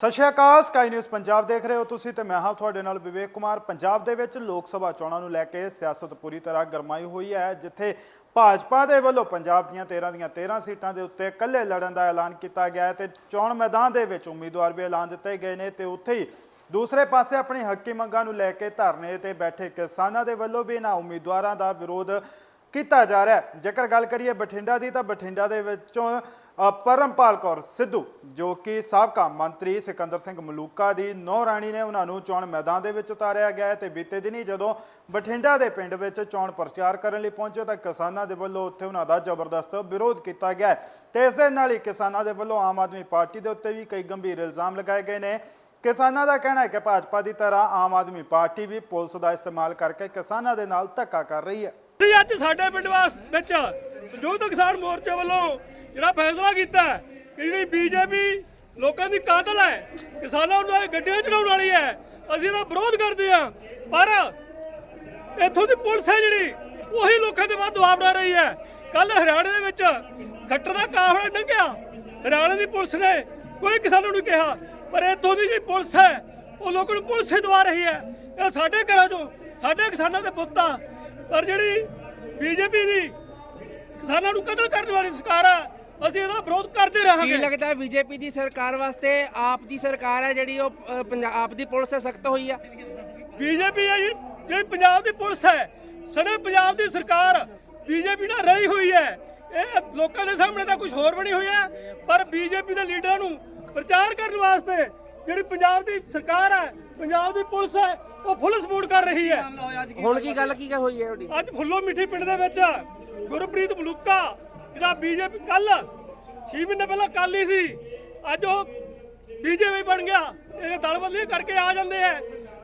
ਸਤਿ ਸ਼੍ਰੀ ਅਕਾਲ ਸਕਾਈ ਨਿਊਜ਼ ਪੰਜਾਬ ਦੇਖ ਰਹੇ ਹੋ ਤੁਸੀਂ ਤੇ ਮੈਂ ਹਾਂ ਤੁਹਾਡੇ ਨਾਲ ਵਿਵੇਕ ਕੁਮਾਰ। ਪੰਜਾਬ ਦੇ ਵਿੱਚ ਲੋਕ ਸਭਾ ਚੋਣਾਂ ਨੂੰ ਲੈ ਕੇ ਸਿਆਸਤ ਪੂਰੀ ਤਰ੍ਹਾਂ ਗਰਮਾਈ ਹੋਈ ਹੈ, ਜਿੱਥੇ ਭਾਜਪਾ ਦੇ ਵੱਲੋਂ ਪੰਜਾਬ ਦੀਆਂ 13 ਦੀਆਂ 13 ਸੀਟਾਂ ਦੇ ਉੱਤੇ ਇਕੱਲੇ ਲੜਨ ਦਾ ਐਲਾਨ ਕੀਤਾ ਗਿਆ ਹੈ ਤੇ ਚੋਣ ਮੈਦਾਨ ਦੇ ਵਿੱਚ ਉਮੀਦਵਾਰ ਵੀ ਐਲਾਨ ਦਿੱਤੇ ਗਏ ਨੇ ਤੇ ਉੱਥੇ ਹੀ ਦੂਸਰੇ ਪਾਸੇ ਆਪਣੀ ਹੱਕੀ ਮੰਗਾਂ ਨੂੰ ਲੈ ਕੇ ਧਰਨੇ ਤੇ ਬੈਠੇ ਕਿਸਾਨਾਂ ਦੇ ਵੱਲੋਂ ਵੀ ਇਹਨਾਂ ਉਮੀਦਵਾਰਾਂ ਦਾ ਵਿਰੋਧ ਕੀਤਾ ਜਾ ਰਿਹਾ ਹੈ। ਜੇਕਰ ਗੱਲ ਕਰੀਏ ਬਠਿੰਡਾ ਦੀ ਤਾਂ ਬਠਿੰਡਾ ਦੇ ਵਿੱਚੋਂ ਪਰਮਪਾਲ ਕੌਰ ਸਿੱਧੂ, ਜੋ ਕਿ ਸਾਬਕਾ ਮੰਤਰੀ ਸਿਕੰਦਰ ਸਿੰਘ ਮਲੂਕਾ ਦੀ ਨੌ ਰਾਣੀ ਨੇ ਉਹਨਾਂ ਨੂੰ ਚੋਣ ਮੈਦਾਨ ਦੇ ਵਿੱਚ ਉਤਾਰਿਆ ਗਿਆ ਤੇ ਬੀਤੇ ਦਿਨੀ ਜਦੋਂ ਬਠਿੰਡਾ ਦੇ ਪਿੰਡ ਵਿੱਚ ਚੋਣ ਪ੍ਰਚਾਰ ਕਰਨ ਲਈ ਪਹੁੰਚੇ ਤਾਂ ਕਿਸਾਨਾਂ ਦੇ ਵੱਲੋਂ ਉੱਥੇ ਉਹਨਾਂ ਦਾ ਜ਼ਬਰਦਸਤ ਵਿਰੋਧ ਕੀਤਾ ਗਿਆ ਹੈ। ਤੇ ਇਸ ਦੇ ਨਾਲ ਹੀ ਕਿਸਾਨਾਂ ਦੇ ਵੱਲੋਂ ਆਮ ਆਦਮੀ ਪਾਰਟੀ ਦੇ ਉੱਤੇ ਵੀ ਕਈ ਗੰਭੀਰ ਇਲਜ਼ਾਮ ਲਗਾਏ ਗਏ ਨੇ। ਕਿਸਾਨਾਂ ਦਾ ਕਹਿਣਾ ਹੈ ਕਿ ਭਾਜਪਾ ਦੀ ਤਰ੍ਹਾਂ ਆਮ ਆਦਮੀ ਪਾਰਟੀ ਵੀ ਪੁਲਿਸ ਦਾ ਇਸਤੇਮਾਲ ਕਰਕੇ ਕਿਸਾਨਾਂ ਦੇ ਨਾਲ ਧੱਕਾ ਕਰ ਰਹੀ ਹੈ। ਅੱਜ ਸਾਡੇ ਪਿੰਡ ਵਿੱਚ ਸੰਯੁਕਤ ਕਿਸਾਨ ਮੋਰਚੇ ਵੱਲੋਂ ਜਿਹੜਾ ਫੈਸਲਾ ਕੀਤਾ ਕਿ ਜਿਹੜੀ ਬੀਜੇਪੀ ਲੋਕਾਂ ਦੀ ਕਾਤਲ ਹੈ, ਕਿਸਾਨਾਂ ਨੂੰ ਇਹ ਗੱਡੀਆਂ ਚੜਾਉਣ ਵਾਲੀ ਹੈ, ਅਸੀਂ ਇਹਦਾ ਵਿਰੋਧ ਕਰਦੇ ਹਾਂ। ਪਰ ਇੱਥੋਂ ਦੀ ਪੁਲਿਸ ਹੈ ਜਿਹੜੀ, ਉਹੀ ਲੋਕਾਂ ਦੇ ਬਾਅਦ ਦਬਾਅ ਬਣਾ ਰਹੀ ਹੈ। ਕੱਲ ਹਰਿਆਣੇ ਦੇ ਵਿੱਚ ਖੱਟਰ ਦਾ ਕਾਫਲਾ ਲੰਘਿਆ। ਹਰਿਆਣੇ ਦੀ ਪੁਲਿਸ ਨੇ ਕੋਈ ਕਿਸਾਨਾਂ ਨੂੰ ਕਿਹਾ। ਪਰ ਇੱਥੋਂ ਦੀ ਜਿਹੜੀ ਪੁਲਿਸ ਹੈ, ਉਹ ਲੋਕਾਂ ਨੂੰ ਪੁਲਿਸ ਹੀ ਦਵਾ ਰਹੀ ਹੈ। ਇਹ ਸਾਡੇ ਘਰਾਂ ਚੋਂ, ਸਾਡੇ ਕਿਸਾਨਾਂ ਦੇ ਪੁੱਤ ਆ। ਪਰ ਜਿਹੜੀ ਬੀਜੇਪੀ ਦੀ ਕਿਸਾਨਾਂ ਨੂੰ ਕਤਲ ਕਰਨ ਵਾਲੀ ਸਰਕਾਰ ਹੈ ਅਸੀਂ ਇਹਦਾ ਵਿਰੋਧ ਕਰਦੇ ਕੀ ਰਹਾਂਗੇ ਲੱਗਦਾ ਬੀਜੇਪੀ ਦੀ ਸਰਕਾਰ ਵਾਸਤੇ ਆਪ ਦੀ ਸਰਕਾਰ ਹੈ ਜਿਹੜੀ ਉਹ ਅ, ਪੰਜਾਬ ਦੀ ਪੁਲਿਸ ਸਖਤ ਹੋਈ ਆ? ਬੀਜੇਪੀ ਹੈ ਜੀ ਜਿਹੜੀ ਪੰਜਾਬ ਦੀ ਪੁਲਿਸ ਹੈ ਸਣੇ ਪੰਜਾਬ ਦੀ ਸਰਕਾਰ ਬੀਜੇਪੀ ਨਾਲ ਰਹੀ ਹੋਈ ਹੈ। ਇਹ ਲੋਕਾਂ ਦੇ ਸਾਹਮਣੇ ਤਾਂ ਕੁਝ ਹੋਰ ਬਣੀ ਹੋਈ ਹੈ ਪਰ ਬੀਜੇਪੀ ਦੇ ਲੀਡਰਾਂ ਨੂੰ ਪ੍ਰਚਾਰ ਕਰਨ ਵਾਸਤੇ ਜਿਹੜੀ ਪੰਜਾਬ ਦੀ ਸਰਕਾਰ ਹੈ ਪੰਜਾਬ ਦੀ ਪੁਲਿਸ ਹੈ ਉਹ ਫੁੱਲ ਸਪੋਰਟ ਕਰ ਰਹੀ ਹੈ। ਹੁਣ ਕੀ ਗੱਲ ਕੀ ਹੋਈ ਹੈ ਤੁਹਾਡੀ ਅੱਜ ਫੁੱਲੋ ਮਿੱਠੀ ਪਿੰਡ ਦੇ ਵਿੱਚ ਗੁਰਪ੍ਰੀਤ ਮਲੂਕਾ ਜਿਹੜਾ ਬੀਜੇਪੀ ਕੱਲ 6 ਮਹੀਨੇ ਪਹਿਲਾਂ ਕੱਲ ਹੀ ਸੀ, ਅੱਜ ਉਹ ਬੀਜੇਪੀ ਬਣ ਗਿਆ ਇਹ ਦਲ ਬਦਲੀ ਕਰਕੇ ਆ ਜਾਂਦੇ ਆ।